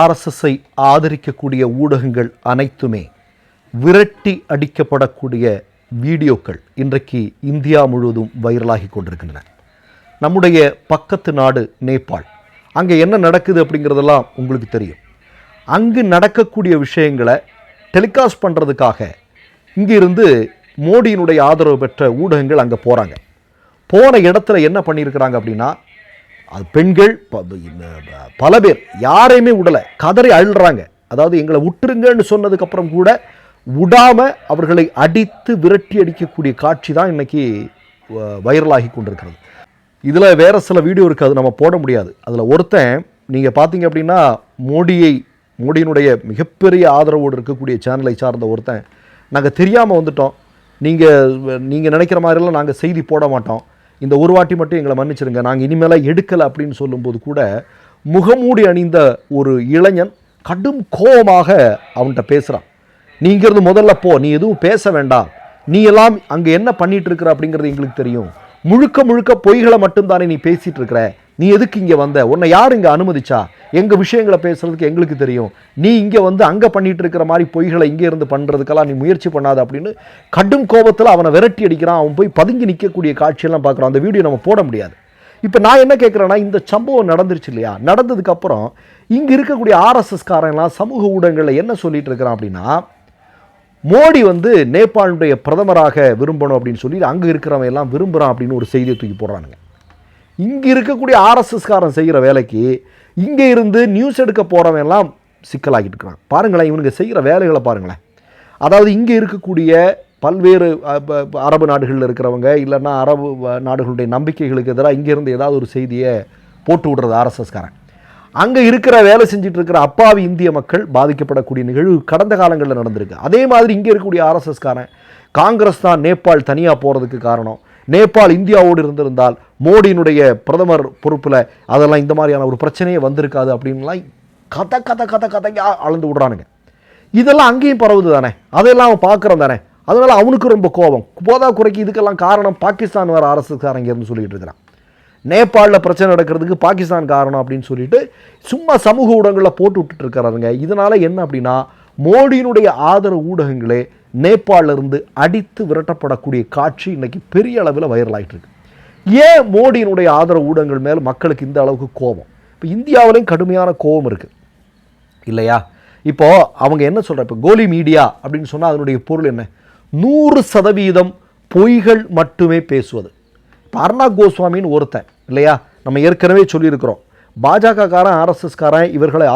ஆர்எஸ்எஸ்ஐ ஆதரிக்கக்கூடிய ஊடகங்கள் அனைத்துமே விரட்டி அடிக்கப்படக்கூடிய வீடியோக்கள் இன்றைக்கு இந்தியா முழுவதும் வைரலாகி கொண்டிருக்கின்றன. நம்முடைய பக்கத்து நாடு நேபாள். அங்கே என்ன நடக்குது அப்படிங்கிறதெல்லாம் உங்களுக்கு தெரியும். அங்கு நடக்கக்கூடிய விஷயங்களை டெலிகாஸ்ட் பண்ணுறதுக்காக இங்கிருந்து மோடியினுடைய ஆதரவு பெற்ற ஊடகங்கள் அங்கே போகிறாங்க போன இடத்துல என்ன பண்ணியிருக்கிறாங்க அப்படின்னா அது பெண்கள் ப- இந்த பல பேர். யாரையுமே விடலை கதறி அழுறாங்க. அதாவது எங்களை விட்டுருங்கன்னு சொன்னதுக்கப்புறம் கூட விடாமல் அவர்களை அடித்து விரட்டி அடிக்கக்கூடிய காட்சி தான் இன்றைக்கி வ- வைரலாகி கொண்டிருக்கிறது. இதில் வேறு சில வீடியோ இருக்குது அது நம்ம போட முடியாது. அதில் ஒருத்தன் நீங்கள் பார்த்தீங்க அப்படின்னா மோடியை மோடியினுடைய மிகப்பெரிய ஆதரவோடு இருக்கக்கூடிய சேனலை சார்ந்த ஒருத்தன். நாங்கள் தெரியாமல் வந்துட்டோம். நீங்கள் நீங்கள் நினைக்கிற மாதிரிலாம் நாங்கள் செய்தி போட மாட்டோம். இந்த ஒரு வாட்டி மட்டும் எங்களை மன்னிச்சிருங்க. நாங்கள் இனிமேலாக எடுக்கலை அப்படின்னு சொல்லும்போது கூட முகமூடி அணிந்த ஒரு இளைஞன் கடும் கோபமாக அவன்கிட்ட பேசுகிறான் நீ முதல்ல போ. நீ எதுவும் பேச வேண்டாம். நீ எல்லாம் அங்கே என்ன பண்ணிகிட்டு இருக்கிற? அப்படிங்கிறது எங்களுக்கு தெரியும். முழுக்க முழுக்க பொய்களை மட்டும்தானே நீ பேசிகிட்டு இருக்கிற. நீ எதுக்கு இங்கே வந்த? உன்னை யார் இங்கே அனுமதிச்சா? எங்கள் விஷயங்களை பேசுகிறதுக்கு எங்களுக்கு தெரியும். நீ இங்கே வந்து அங்கே பண்ணிகிட்டு இருக்கிற மாதிரி பொய்களை இங்கே இருந்து பண்ணுறதுக்கெல்லாம் நீ முயற்சி பண்ணாத அப்படின்னு கடும் கோபத்தில் அவனை விரட்டி அடிக்கிறான். அவன் போய் பதுங்கி நிற்கக்கூடிய காட்சியெல்லாம் பார்க்குறான். அந்த வீடியோ நம்ம போட முடியாது. இப்போ நான் என்ன கேட்குறேன்னா இந்த சம்பவம் நடந்துருச்சு இல்லையா? நடந்ததுக்கப்புறம் இங்கே இருக்கக்கூடிய ஆர்எஸ்எஸ் காரங்களாம் சமூக ஊடகங்களில் என்ன சொல்லிட்டு இருக்கிறான் அப்படின்னா மோடி வந்து நேபாளுடைய பிரதமராக விரும்பணும் அப்படின்னு சொல்லி அங்கே இருக்கிறவன் எல்லாம் விரும்புகிறான் அப்படின்னு ஒரு செய்தியை தூக்கி போடுறானுங்க. இங்கே இருக்கக்கூடிய ஆர்எஸ்எஸ்காரன் செய்கிற வேலைக்கு இங்கே இருந்து நியூஸ் எடுக்க போகிறவன்லாம் சிக்கலாகிட்டு இருக்கிறான். பாருங்களேன் இவனுங்க செய்கிற வேலைகளை பாருங்களேன். அதாவது இங்கே இருக்கக்கூடிய பல்வேறு அரபு நாடுகளில் இருக்கிறவங்க இல்லைன்னா அரபு நாடுகளுடைய நம்பிக்கைகளுக்கு எதிராக இங்கேருந்து ஏதாவது ஒரு செய்தியை போட்டு விடுறது ஆர்எஸ்எஸ்காரன். அங்கே இருக்கிற வேலை செஞ்சுட்டு இருக்கிற அப்பாவி இந்திய மக்கள் பாதிக்கப்படக்கூடிய நிகழ்வு கடந்த காலங்களில் நடந்திருக்கு. அதே மாதிரி இங்கே இருக்கக்கூடிய ஆர்எஸ்எஸ்காரன் காங்கிரஸ் தான் நேபாள் தனியாக போகிறதுக்கு காரணம். நேபாள் இந்தியாவோடு இருந்திருந்தால் மோடியினுடைய பிரதமர் பொறுப்பில் அதெல்லாம் இந்த மாதிரியான ஒரு பிரச்சனையே வந்திருக்காது அப்படின்லாம் கதை கதை கதை கதையாக அளந்து விடுறானுங்க. இதெல்லாம் அங்கேயும் பரவுது தானே. அதெல்லாம் அவன் பார்க்குறான் தானே. அதனால் அவனுக்கு ரொம்ப கோபம். போதா குறைக்கு இதுக்கெல்லாம் காரணம் பாகிஸ்தான் வர அரசுக்காரங்க இருந்து சொல்லிட்டு இருக்கிறான். நேபாளில் பிரச்சனை நடக்கிறதுக்கு பாகிஸ்தான் காரணம் அப்படின்னு சொல்லிட்டு சும்மா சமூக ஊடகங்களில் போட்டு விட்டுட்டு இருக்கிறாருங்க. இதனால் என்ன அப்படின்னா மோடியினுடைய ஆதரவு ஊடகங்களே நேபாளிலிருந்து அடித்து விரட்டப்படக்கூடிய காட்சி இன்றைக்கி பெரிய அளவில் வைரல் இருக்கு ஏன் மோடியினுடைய ஆதரவு ஊடகங்கள் மேல் மக்களுக்கு இந்த அளவுக்கு கோபம்? இப்போ இந்தியாவிலையும் கடுமையான கோபம் இருக்குது இல்லையா? இப்போ அவங்க என்ன சொல்ற இப்போ கோலி மீடியா அப்படின்னு சொன்னால் அதனுடைய பொருள் என்ன? நூறு சதவீதம் பொய்கள் மட்டுமே பேசுவது. இப்போ அர்ணாப் கோஸ்வாமின்னு ஒருத்தன் இல்லையா? நம்ம ஏற்கனவே சொல்லியிருக்கிறோம். பாஜக காரன் ஆர்எஸ்எஸ் இவர்களை